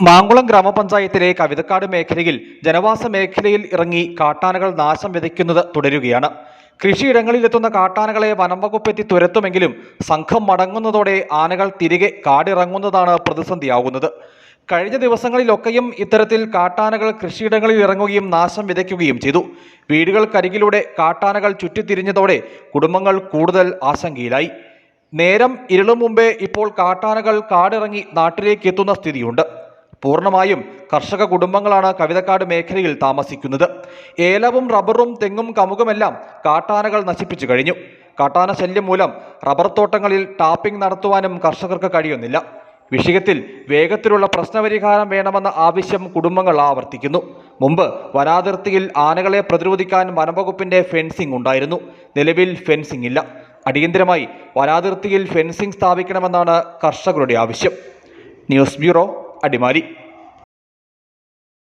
മാങ്കുളം ഗ്രാമപഞ്ചായത്തിലെ കവിതക്കാട് മേഖലയിൽ ജനവാസ മേഖലയിൽ ഇറങ്ങി കാട്ടാനകൾ നാശം വിതയ്ക്കുന്നത് തുടരുകയാണ്. കൃഷിയിടങ്ങളിലെത്തുന്ന കാട്ടാനകളെ വനം വകുപ്പെത്തി തുരത്തുമെങ്കിലും സംഘം മടങ്ങുന്നതോടെ ആനകൾ തിരികെ കാടിറങ്ങുന്നതാണ് പ്രതിസന്ധിയാകുന്നത്. കഴിഞ്ഞ ദിവസങ്ങളിലൊക്കെയും ഇത്തരത്തിൽ കാട്ടാനകൾ കൃഷിയിടങ്ങളിൽ ഇറങ്ങുകയും നാശം വിതയ്ക്കുകയും ചെയ്തു. വീടുകൾക്കരികിലൂടെ കാട്ടാനകൾ ചുറ്റിത്തിരിഞ്ഞതോടെ കുടുംബങ്ങൾ കൂടുതൽ ആശങ്കയിലായി. നേരം ഇരുളും മുമ്പേ ഇപ്പോൾ കാട്ടാനകൾ കാടിറങ്ങി നാട്ടിലേക്ക് എത്തുന്ന സ്ഥിതിയുണ്ട്. പൂർണമായും കർഷക കുടുംബങ്ങളാണ് കവിതക്കാട് മേഖലയിൽ താമസിക്കുന്നത്. ഏലവും റബ്ബറും തെങ്ങും കമുകുമെല്ലാം കാട്ടാനകൾ നശിപ്പിച്ചു കഴിഞ്ഞു. കാട്ടാന ശല്യം മൂലം റബ്ബർ തോട്ടങ്ങളിൽ ടാപ്പിംഗ് നടത്തുവാനും കർഷകർക്ക് കഴിയുന്നില്ല. വിഷയത്തിൽ വേഗത്തിലുള്ള പ്രശ്നപരിഹാരം വേണമെന്ന ആവശ്യം കുടുംബങ്ങൾ ആവർത്തിക്കുന്നു. മുമ്പ് വനാതിർത്തിയിൽ ആനകളെ പ്രതിരോധിക്കാൻ വനംവകുപ്പിന്റെ ഫെൻസിംഗ് ഉണ്ടായിരുന്നു. നിലവിൽ ഫെൻസിംഗ് ഇല്ല. അടിയന്തരമായി വനാതിർത്തിയിൽ ഫെൻസിംഗ് സ്ഥാപിക്കണമെന്നാണ് കർഷകരുടെ ആവശ്യം. News bureau அடிமாரி